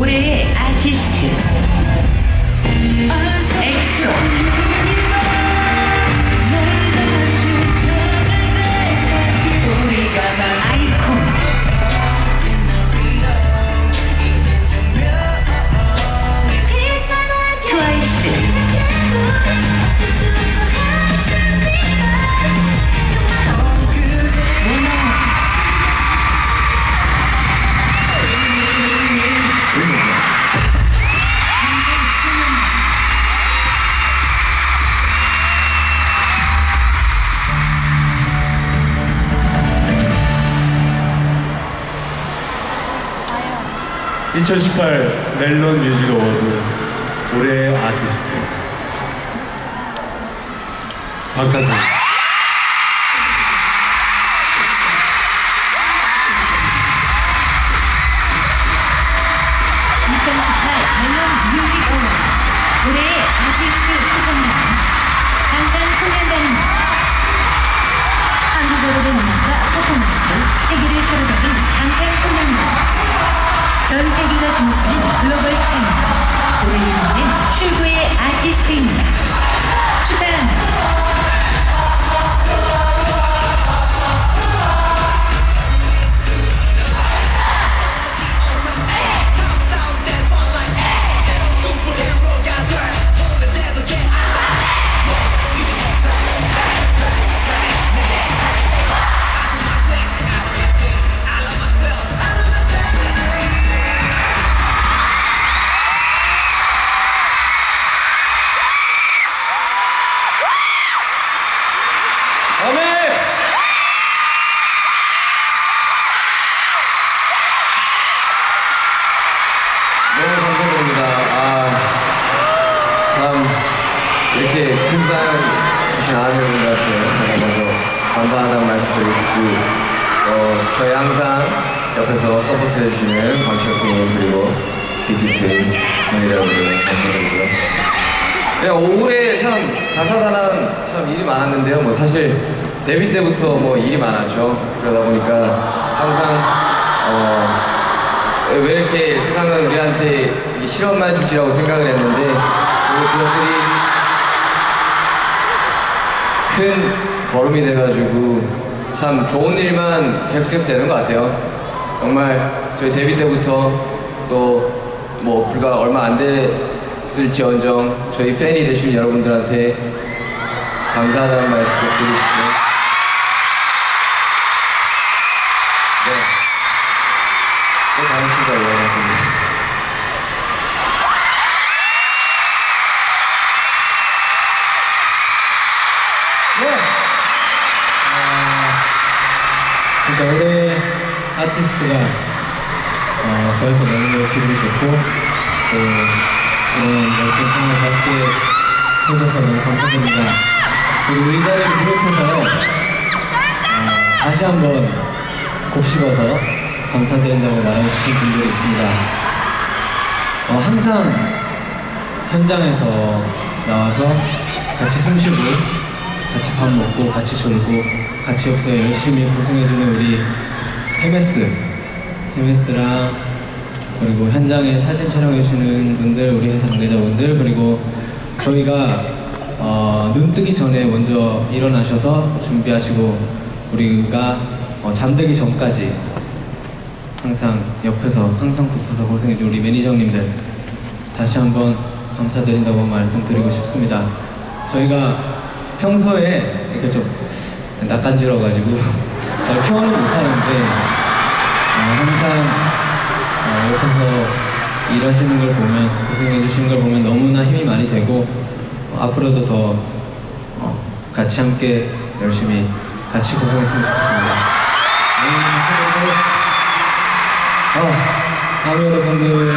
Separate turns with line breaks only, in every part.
올해의 아티스트. 엑소
2018 멜론 뮤직 어워드 올해의 아티스트. 박하선
전 세계가
이렇게 큰 사랑 주신 아내분들한테 먼저 감사하다는 말씀드리고 싶고, 어, 저희 항상 옆에서 서포트해주시는 방시혁님 그리고 빅히트 저희 여러분들 감사드리고요. 네, 올해 참 다사다난 참 일이 많았는데요. 뭐 사실 데뷔 때부터 뭐 일이 많았죠. 그러다 보니까 항상 어, 왜 이렇게 세상은 우리한테 실험만 주지라고 생각을 했는데 그것들이 큰 걸음이 돼가지고 참 좋은 일만 계속해서 되는 것 같아요. 정말 저희 데뷔 때부터 또 뭐 불과 얼마 안 됐을지언정 저희 팬이 되신 여러분들한테 감사하다는 말씀 꼭 드리고 싶고요. 네.
아, 그러니까 올해 아티스트가 어, 더해서 너무 기분이 좋고 또 이런 멋진 상을 받게 해줘서 너무 감사드립니다. 그리고 이 자리를 비롯해서 어, 다시 한번 곱씹어서 감사드린다고 말하고 싶은 분들이 있습니다. 어, 항상 현장에서 나와서 같이 숨 쉬고 같이 밥 먹고 같이 졸고 같이 옆에서 열심히 고생해주는 우리 헤메스 헤메스랑 그리고 현장에 사진 촬영해주시는 분들 우리 회사 관계자분들 그리고 저희가 어, 눈 뜨기 전에 먼저 일어나셔서 준비하시고 우리가 어, 잠들기 전까지 항상 옆에서 항상 붙어서 고생해준 우리 매니저님들 다시 한번 감사드린다고 말씀드리고 싶습니다. 저희가 평소에 이렇게 좀 낯간지러가지고 잘 표현을 못하는데 어, 항상 어, 옆에서 일하시는 걸 보면 고생해 주시는 걸 보면 너무나 힘이 많이 되고 어, 앞으로도 더 어, 같이 함께 열심히 같이 고생했으면 좋겠습니다. 네, 어, 아미 여러분들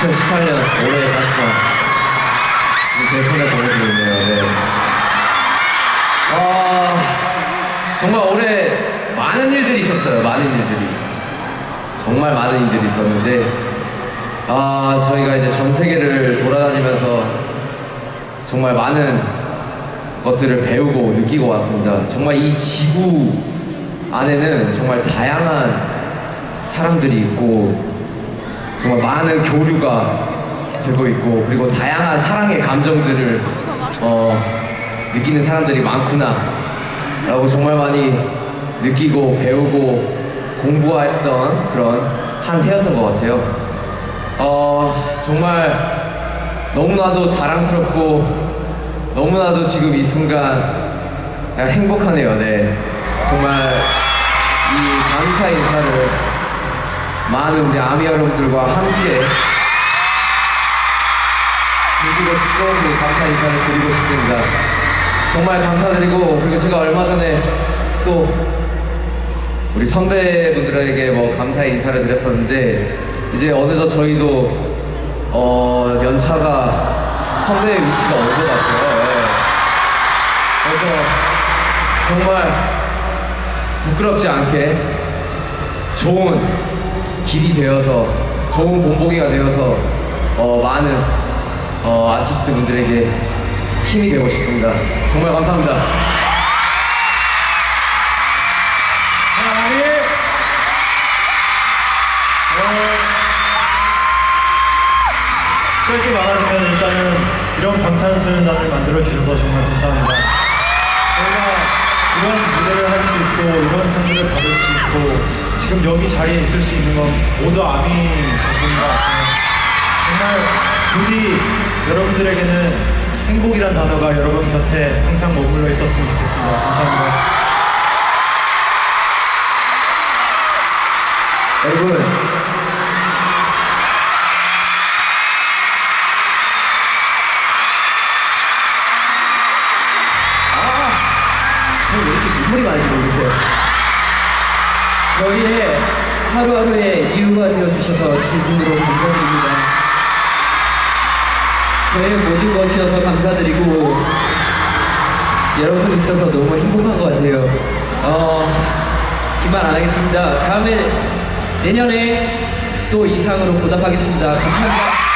2018년 올해 갔어. 지금 제 손에 벌어지고 있네요. 네. 아, 정말 올해 많은 일들이 있었어요. 많은 일들이. 정말 많은 일들이 있었는데, 아, 저희가 이제 전 세계를 돌아다니면서 정말 많은 것들을 배우고 느끼고 왔습니다. 정말 이 지구 안에는 정말 다양한 사람들이 있고, 정말 많은 교류가 되고 있고, 그리고 다양한 사랑의 감정들을 어, 느끼는 사람들이 많구나. 라고 정말 많이 느끼고 배우고 공부했던 그런 한 해였던 것 같아요. 어, 정말 너무나도 자랑스럽고 너무나도 지금 이 순간 행복하네요. 네. 정말 이 감사 인사를 많은 우리 아미 여러분들과 함께 즐기고 싶고 감사 인사를 드리고 싶습니다. 정말 감사드리고 그리고 제가 얼마 전에 또 우리 선배분들에게 뭐 감사의 인사를 드렸었는데 이제 어느덧 저희도 어 연차가 선배의 위치가 온것 같아요. 예. 그래서 정말 부끄럽지 않게 좋은 길이 되어서 좋은 본보기가 되어서 어, 많은 어, 아티스트 분들에게 힘이 되고 싶습니다. 정말 감사합니다.
사랑하니 어, 짧게 말하자면 일단은 이런 방탄소년단을 만들어 주셔서 정말 감사합니다. 저희가 이런 무대를 할 수 있고 이런 상들을 받을 수 있고 지금 여기 자리에 있을 수 있는 건 모두 아미 덕분인 것 같아요. 정말 부디 여러분들에게는 행복이란 단어가 여러분 곁에 항상 머물러 있었으면 좋겠습니다. 감사합니다.
여러분
하루하루의 이유가 되어주셔서 진심으로 감사드립니다. 저의 모든 것이어서 감사드리고 여러분 있어서 너무 행복한 것 같아요. 어, 기말 안 하겠습니다. 다음에 내년에 또 이상으로 보답하겠습니다. 감사합니다.